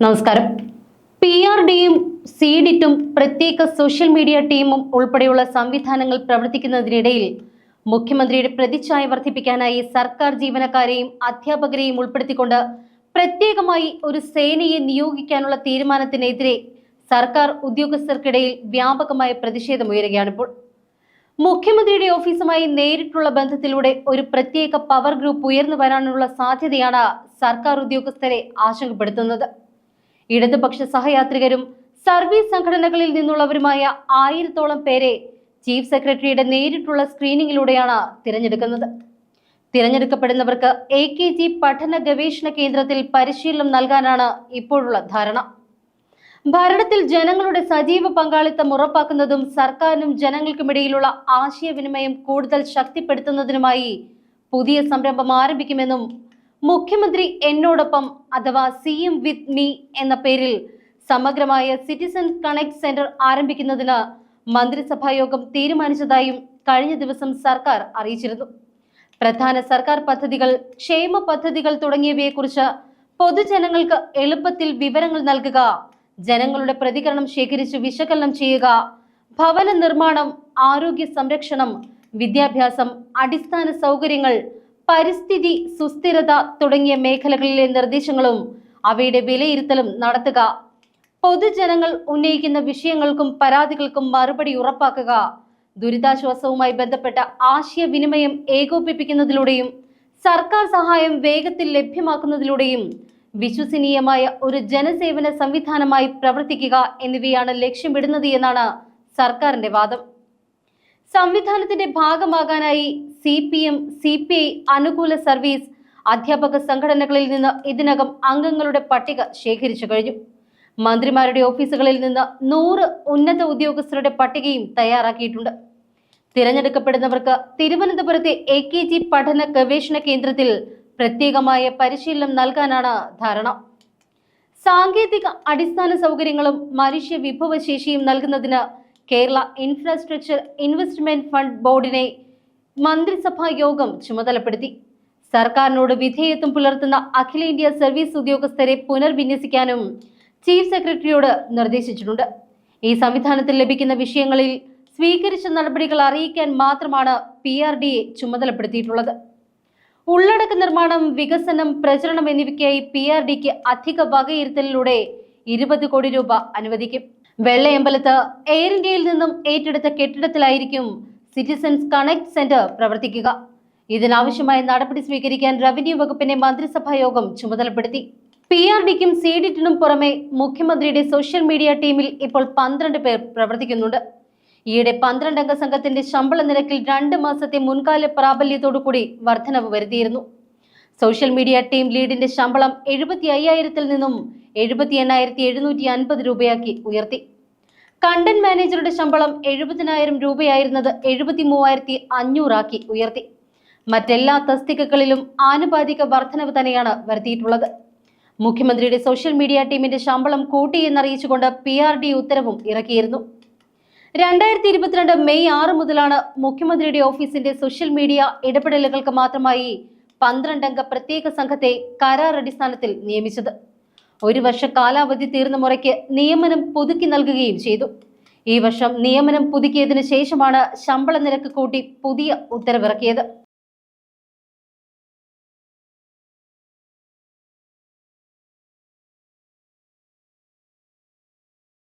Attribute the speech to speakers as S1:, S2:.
S1: നമസ്കാരം. P R ഡിയും സീഡിറ്റും പ്രത്യേക സോഷ്യൽ മീഡിയ ടീമും ഉൾപ്പെടെയുള്ള സംവിധാനങ്ങൾ പ്രവർത്തിക്കുന്നതിനിടയിൽ മുഖ്യമന്ത്രിയുടെ പ്രതിച്ഛായ വർദ്ധിപ്പിക്കാനായി സർക്കാർ ജീവനക്കാരെയും അധ്യാപകരെയും ഉൾപ്പെടുത്തിക്കൊണ്ട് പ്രത്യേകമായി ഒരു സേനയെ നിയോഗിക്കാനുള്ള തീരുമാനത്തിനെതിരെ സർക്കാർ ഉദ്യോഗസ്ഥർക്കിടയിൽ വ്യാപകമായ പ്രതിഷേധമുയരുകയാണിപ്പോൾ മുഖ്യമന്ത്രിയുടെ ഓഫീസുമായി നേരിട്ടുള്ള ബന്ധത്തിലൂടെ ഒരു പ്രത്യേക പവർ ഗ്രൂപ്പ് ഉയർന്നു വരാനുള്ള സാധ്യതയാണ് സർക്കാർ ഉദ്യോഗസ്ഥരെ ആശങ്കപ്പെടുത്തുന്നത്. ഇടതുപക്ഷ സഹയാത്രികരും സർവീസ് സംഘടനകളിൽ നിന്നുള്ളവരുമായ ആയിരത്തോളം പേരെ ചീഫ് സെക്രട്ടറിയുടെ നേരിട്ടുള്ള സ്ക്രീനിങ്ങിലൂടെയാണ് തിരഞ്ഞെടുക്കുന്നത്. തിരഞ്ഞെടുക്കപ്പെടുന്നവർക്ക് എ കെ ജി പഠന ഗവേഷണ കേന്ദ്രത്തിൽ പരിശീലനം നൽകാനാണ് ഇപ്പോഴുള്ള ധാരണ. ഭരണത്തിൽ ജനങ്ങളുടെ സജീവ പങ്കാളിത്തം ഉറപ്പാക്കുന്നതും സർക്കാരിനും ജനങ്ങൾക്കുമിടയിലുള്ള ആശയവിനിമയം കൂടുതൽ ശക്തിപ്പെടുത്തുന്നതിനുമായി പുതിയ സംരംഭം ആരംഭിക്കുമെന്നും മുഖ്യമന്ത്രി എന്നോടൊപ്പം അഥവാ സി എം വിത്ത് മീ എന്ന പേരിൽ സമഗ്രമായ സിറ്റിസൺ കണക്ട് സെന്റർ ആരംഭിക്കുന്നതിന് മന്ത്രിസഭാ യോഗം തീരുമാനിച്ചതായും കഴിഞ്ഞ ദിവസം സർക്കാർ അറിയിച്ചിരുന്നു. പ്രധാന സർക്കാർ പദ്ധതികൾ ക്ഷേമ പദ്ധതികൾ തുടങ്ങിയവയെക്കുറിച്ച് പൊതുജനങ്ങൾക്ക് എളുപ്പത്തിൽ വിവരങ്ങൾ നൽകുക ജനങ്ങളുടെ പ്രതികരണം ശേഖരിച്ച് വിശകലനം ചെയ്യുക ഭവന നിർമ്മാണം ആരോഗ്യ സംരക്ഷണം വിദ്യാഭ്യാസം അടിസ്ഥാന സൗകര്യങ്ങൾ പരിസ്ഥിതി സുസ്ഥിരത തുടങ്ങിയ മേഖലകളിലെ നിർദ്ദേശങ്ങളും അവയുടെ വിലയിരുത്തലും നടത്തുക. പൊതുജനങ്ങൾ ഉന്നയിക്കുന്ന വിഷയങ്ങൾക്കും പരാതികൾക്കും മറുപടി ഉറപ്പാക്കുക. ദുരിതാശ്വാസവുമായി ബന്ധപ്പെട്ട ആശയവിനിമയം ഏകോപിപ്പിക്കുന്നതിലൂടെയും സർക്കാർ സഹായം വേഗത്തിൽ ലഭ്യമാക്കുന്നതിലൂടെയും വിശ്വസനീയമായ ഒരു ജനസേവന സംവിധാനമായി പ്രവർത്തിക്കുക എന്നിവയാണ് ലക്ഷ്യമിടുന്നത് എന്നാണ് സർക്കാരിന്റെ വാദം. സംവിധാനത്തിന്റെ ഭാഗമാകാനായി C P M C P I അനുകൂല സർവീസ് അധ്യാപക സംഘടനകളിൽ നിന്ന് ഇതിനകം അംഗങ്ങളുടെ പട്ടിക ശേഖരിച്ചു കഴിഞ്ഞു. മന്ത്രിമാരുടെ ഓഫീസുകളിൽ നിന്ന് നൂറ് ഉന്നത ഉദ്യോഗസ്ഥരുടെ പട്ടികയും തയ്യാറാക്കിയിട്ടുണ്ട്. തിരഞ്ഞെടുക്കപ്പെടുന്നവർക്ക് തിരുവനന്തപുരത്തെ എ കെ ജി പഠന ഗവേഷണ കേന്ദ്രത്തിൽ പ്രത്യേകമായ പരിശീലനം നൽകാനാണ് ധാരണ. സാങ്കേതിക അടിസ്ഥാന സൗകര്യങ്ങളും മനുഷ്യ വിഭവശേഷിയും നൽകുന്നതിന് കേരള ഇൻഫ്രാസ്ട്രക്ചർ ഇൻവെസ്റ്റ്മെന്റ് ഫണ്ട് ബോർഡിനെ മന്ത്രിസഭാ യോഗം ചുമതലപ്പെടുത്തി. സർക്കാരിനോട് വിധേയത്വം പുലർത്തുന്ന അഖിലേന്ത്യാ സർവീസ് ഉദ്യോഗസ്ഥരെ പുനർവിന്യസിക്കാനും ചീഫ് സെക്രട്ടറിയോട് നിർദ്ദേശിച്ചിട്ടുണ്ട്. ഈ സംവിധാനത്തിൽ ലഭിക്കുന്ന വിഷയങ്ങളിൽ സ്വീകരിച്ച നടപടികൾ അറിയിക്കാൻ മാത്രമാണ് പി ആർ ഡി എ ചുമതലപ്പെടുത്തിയിട്ടുള്ളത്. ഉള്ളടക്ക നിർമ്മാണം വികസനം പ്രചരണം എന്നിവയ്ക്കായി പി ആർ ഡിക്ക് അധിക വകയിരുത്തലിലൂടെ ഇരുപത് കോടി രൂപ അനുവദിക്കും. വെള്ളയമ്പലത്ത് എയർ ഇന്ത്യയിൽ നിന്നും ഏറ്റെടുത്ത കെട്ടിടത്തിലായിരിക്കും സിറ്റിസൺസ് കണക്ട് സെന്റർ പ്രവർത്തിക്കുക. ഇതിനാവശ്യമായ നടപടി സ്വീകരിക്കാൻ റവന്യൂ വകുപ്പിനെ മന്ത്രിസഭാ യോഗം ചുമതലപ്പെടുത്തി. പി ആർ ഡിക്കും സി ഡിറ്റിനും പുറമെ മുഖ്യമന്ത്രിയുടെ സോഷ്യൽ മീഡിയ ടീമിൽ ഇപ്പോൾ പന്ത്രണ്ട് പേർ പ്രവർത്തിക്കുന്നുണ്ട്. ഈയിടെ പന്ത്രണ്ടംഗ സംഘത്തിന്റെ ശമ്പള നിരക്കിൽ രണ്ട് മാസത്തെ മുൻകാല പ്രാബല്യത്തോടുകൂടി വർധനവ് വരുത്തിയിരുന്നു. സോഷ്യൽ മീഡിയ ടീം ലീഡിന്റെ ശമ്പളം എഴുപത്തി അയ്യായിരത്തിൽ നിന്നും എഴുപത്തി എണ്ണായിരത്തി എഴുന്നൂറ്റി അൻപത് രൂപയാക്കി ഉയർത്തി. കണ്ടന്റ് മാനേജറുടെ ശമ്പളം എഴുപതിനായിരം രൂപയായിരുന്നത് എഴുപത്തി മൂവായിരത്തി അഞ്ഞൂറാക്കി ഉയർത്തി. മറ്റെല്ലാ തസ്തികകളിലും ആനുപാതിക വർധനവ് തന്നെയാണ് വരുത്തിയിട്ടുള്ളത്. മുഖ്യമന്ത്രിയുടെ സോഷ്യൽ മീഡിയ ടീമിന്റെ ശമ്പളം കൂട്ടി എന്നറിയിച്ചുകൊണ്ട് പി ആർ ഡി ഉത്തരവും ഇറക്കിയിരുന്നു. രണ്ടായിരത്തി ഇരുപത്തിരണ്ട് മെയ് ആറ് മുതലാണ് മുഖ്യമന്ത്രിയുടെ ഓഫീസിന്റെ സോഷ്യൽ മീഡിയ ഇടപെടലുകൾക്ക് മാത്രമായി പന്ത്രണ്ടംഗ പ്രത്യേക സംഘത്തെ കരാർ അടിസ്ഥാനത്തിൽ നിയമിച്ചത്. ഒരു വർഷ കാലാവധി തീർന്ന മുറയ്ക്ക് നിയമനം പുതുക്കി നൽകുകയും ചെയ്തു. ഈ വർഷം നിയമനം പുതുക്കിയതിനു ശേഷമാണ് ശമ്പള നിരക്ക് കൂട്ടി പുതിയ ഉത്തരവിറക്കിയത്.